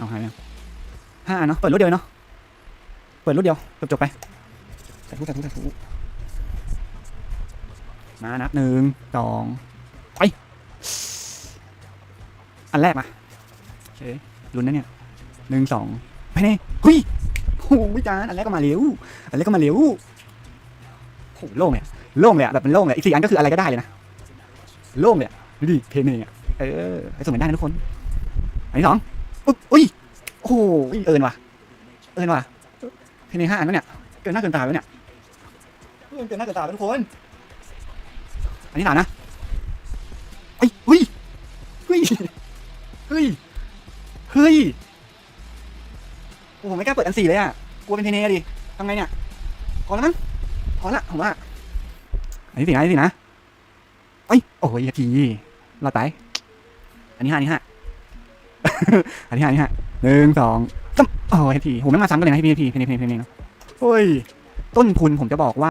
เอาหายยังห้าอันเนาะ เปิดรถเดียวเนาะ เปิดรถเดียว จบจบๆไปใส่ทุกใส่ทุกใส่ทุกมานับหนึ่งสองไปอันแรกมาโอเคลุ้นนะเนี่ยหนึ่งสองไปเน่เฮ้ยโอ้ยจานอันแรกก็มาเร็ว อันแรกก็มาเร็วโอ้โหโล่งเลยอะโล่งเลยอะแบบมันโล่งเลยอีกสี่อันก็คืออะไรก็ได้เลยนะ โล่งเลยอะดูดิเพลงนี่อะเออไอ้สมัยได้นะทุกคน อันที่สอง อุ๊ยอุ้ยโอ้โหเอินว่ะ เอินว่ะเพลงในห้าอันแล้วเนี่ย เกินหน้าเกินตาแล้วเนี่ยเกินหน้าเกินตาแล้วทุกคน อันที่สามนะเฮ้ยเฮ้ยเฮ้ยเฮ้ยเฮ้ยโอ้โหไม่กล้าเปิดอันสี่เลยอะ กลัวเป็นเทเนดิทำไงเนี่ย พอแล้วมั้ง พอละผมว่า อันที่สี่นะอันที่สี่นะเอ้ย โอ้ยทีรอดไปอันนี้ห้าอันนี้ห้า อันที่ห้าอันที่ห้าหนึ่งสองสามโอ้ยพี่โหไม่มาซ้ำกันเลยนะพี่พี่พี่พี่พี่พี่พี่เนาะโอ้ยต้นทุนผมจะบอกว่า